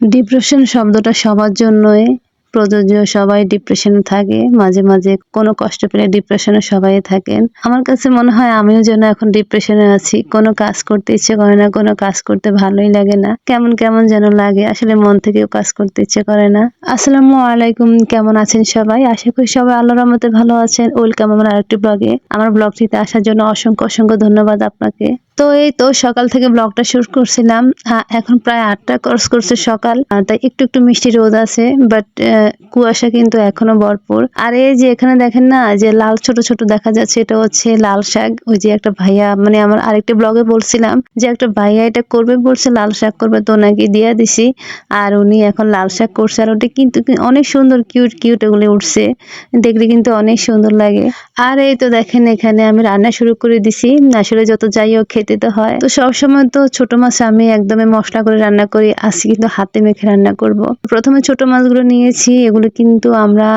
Depression শব্দটা সবার জন্যই প্রযোজ্য, সবাই ডিপ্রেশনে থাকে। মাঝে মাঝে কোনো কষ্ট পেলে ডিপ্রেশনে সবাই থাকেন। আমার কাছে মনে হয় আমিও যেন এখন ডিপ্রেশনে আছি। কোনো কাজ করতে ইচ্ছে করে না, কোনো কাজ করতে ভালোই লাগে না। কেমন কেমন যেন লাগে, আসলে মন থেকেও কাজ করতে ইচ্ছে করে না। আসসালামু আলাইকুম, কেমন আছেন সবাই? আশা করি সবাই আল্লাহর রহমতে ভালো আছেন। ওয়েলকাম আমার আরেকটি ব্লগে আমার ব্লগটিতে আসার জন্য অসংখ্য অসংখ্য ধন্যবাদ আপনাকে। তো এই তো সকাল থেকে ব্লগটা শুরু করছিলাম। এখন প্রায় আটটা কোর্স করছে সকাল। তাই একটু একটু মিষ্টি রোদ আছে বাট কুয়াশা কিন্তু এখনও ভরপুর। আর এই যে এখানে দেখেন না, যে লাল ছোট ছোট দেখা যাচ্ছে, এটা হচ্ছে লাল শাক। ওই যে একটা ভাইয়া মানে আমার আরেকটা ব্লগে বলছিলাম যে একটা ভাইয়া এটা করবে, বলছে লাল শাক করবে, তো ওনাকে দিয়ে দিছি। আর উনি এখন লাল শাক করছে, আর ওটা কিন্তু অনেক সুন্দর কিউট কিউট এগুলো উঠছে। দেখলে কিন্তু অনেক সুন্দর লাগে। আর এই তো দেখেন এখানে আমি রান্না শুরু করে দিছি। আসলে যত যাই হোক খেতে তো হয়। তো সবসময় তো ছোট মাছ আমি একদমই মশলা করে রান্না করি, আজকে কিন্তু হাতে মেখে রান্না করব। প্রথমে ছোট মাছগুলো নিয়েছি, এগুলো কিন্তু আমরা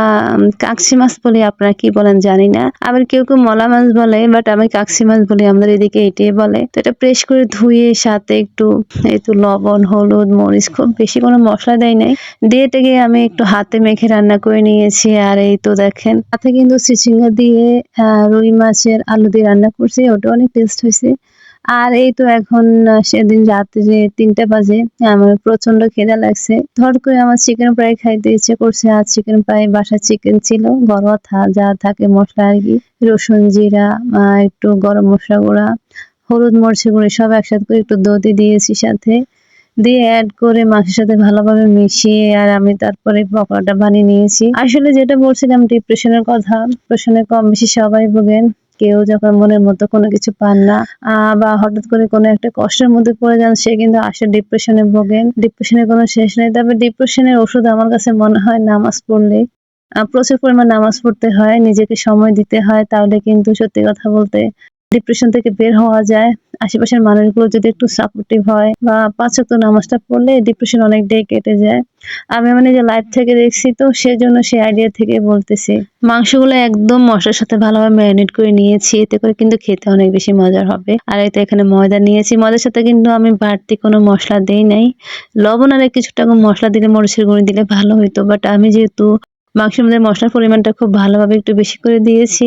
কাকসি মাছ বলি, আপনারা কি বলেন জানি না। আবার কেউ কেউ মলা মাছ বলে বাট আমি কাকসি মাছ বলি, আমাদের এদিকে এটাই বলে। তো এটা প্রেস করে ধুয়ে, সাথে একটু তো লবণ, হলুদ, মরিচ, খুব বেশি কোনো মশলা দেয় নাই। দিয়ে আমি একটু হাতে মেখে রান্না করে নিয়েছি, আর এই তো দেখেন। সাথে কিন্তু চিচিঙ্গা দিয়ে রুই মাছের আলু দিয়ে রান্না করছি ওটা অনেক টেস্ট হয়েছে। আর এই তো এখন সেদিন রাত্রে তিনটা বাজে, আমার প্রচণ্ড খেদা লাগছে। ধর করে আমার চিকেন ফ্রাই খাইতে ইচ্ছে করছে। আর চিকেন ফ্রাই বাসা চিকেন ছিল ঘরোয়া যা থাকে মশলা আর কি। রসুন জিরা একটু গরম মশলা গুঁড়া, হলুদ মরিচের গুঁড়ি, সব একসাথে করে একটু দধি দিয়েছি সাথে। দিয়ে অ্যাড করে মাছের সাথে ভালোভাবে মিশিয়ে আর আমি তারপরে পকোড়াটা বানিয়ে নিয়েছি। আসলে যেটা বলছিলাম ডিপ্রেশনের কথা। ডিপ্রেশনে কম বেশি সবাই ভোগেন। কেউ যখন মনের মতো কোনো কিছু পান না বা হঠাৎ করে কোনো একটা কষ্টের মধ্যে পড়ে যান, সে কিন্তু আসে ডিপ্রেশনে ভোগেন। ডিপ্রেশনের কোনো শেষ নেই, তবে ডিপ্রেশনের ওষুধ আমার কাছে মনে হয় নামাজ পড়লে প্রচুর পরিমাণ নামাজ পড়তে হয়, নিজেকে সময় দিতে হয়, তাহলে কিন্তু সত্যি কথা বলতে ডিপ্রেশন থেকে বের হওয়া যায়। আশেপাশের মানুষগুলো যদি একটু সাপোর্টিভ হয় বা পাঁচ ওয়াক্ত নামাজটা পড়লে ডিপ্রেশন অনেকটাই কেটে যায়। আমি মানে যে লাইভ থেকে দেখছি তো সেজন্য সেই আইডিয়া থেকে বলতেছি। মাংসগুলো একদম মশলার সাথে ভালোভাবে ম্যারিনেট করে নিয়েছি, এতে করে কিন্তু খেতে অনেক বেশি মজার হবে। আর এতে এখানে ময়দা নিয়েছি। ময়দার সাথে কিন্তু আমি বাড়তি কোনো মশলা দেই নাই। লবণ আর কিছুটা মশলা দিলে মরিচের গুঁড়ি দিলে ভালো হইতো বাট আমি যেহেতু মাংসের মধ্যে মশলার পরিমাণটা খুব ভালোভাবে একটু বেশি করে দিয়েছি।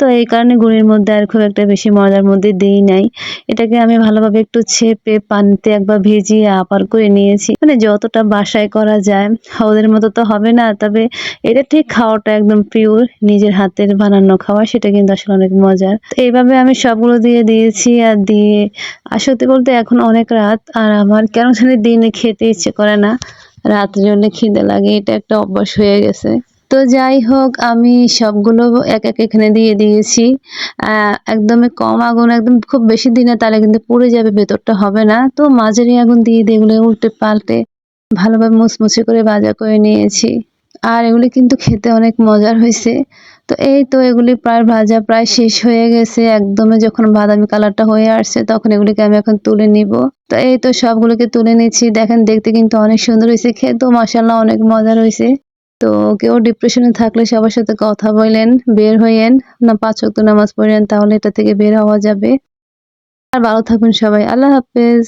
তো এই কারণে গুঁড়ির মধ্যে আর খুব একটা বেশি ময়দার মধ্যে দিই নাই। এটাকে আমি ভালোভাবে একটু ছেপে পানিতে একবার ভেজিয়ে আপার করে নিয়েছি। মানে যতটা বাসায় করা যায়, ওদের মতো তো হবে না, তবে এটা ঠিক খাওয়াটা একদম পিওর নিজের হাতের বানানো খাওয়া, সেটা কিন্তু আসলে অনেক মজার। তো এইভাবে আমি সবগুলো দিয়ে দিয়েছি আর দিয়ে, আর সত্যি বলতে এখন অনেক রাত, আর আমার কেন জানি দিনে খেতে ইচ্ছে করে না। রাতের জন্য খিদে লাগে, এটা একটা অভ্যাস হয়ে গেছে। তো যাই হোক, আমি সবগুলো এক এক এখানে দিয়ে দিয়েছি। একদমই কম আগুন, একদম খুব বেশি দিনে তাহলে কিন্তু পুড়ে যাবে, ভেতরটা হবে না। তো মাঝারি আগুন দিয়ে দিয়ে এগুলো উল্টে পাল্টে ভালোভাবে মুচমুচে করে ভাজা করে নিয়েছি। আর এগুলি কিন্তু খেতে অনেক মজার হয়েছে। তো এই তো এগুলি প্রায় ভাজা প্রায় শেষ হয়ে গেছে। একদমই যখন বাদামি কালারটা হয়ে আসছে তখন এগুলিকে আমি এখন তুলে নিব। তো এই তো সবগুলোকে তুলে নিচ্ছি। দেখেন দেখতে কিন্তু অনেক সুন্দর হয়েছে। খেতেও মাসাল্লাহ অনেক মজা হয়েছে। তো কেউ ডিপ্রেশনে থাকলে সবার সাথে কথা বলেন বের হইয়েন। না পাঁচ ওয়াক্ত নামাজ পড়েন তাহলে এটা থেকে বের হওয়া যাবে। আর ভালো থাকুন সবাই। আল্লাহ হাফেজ।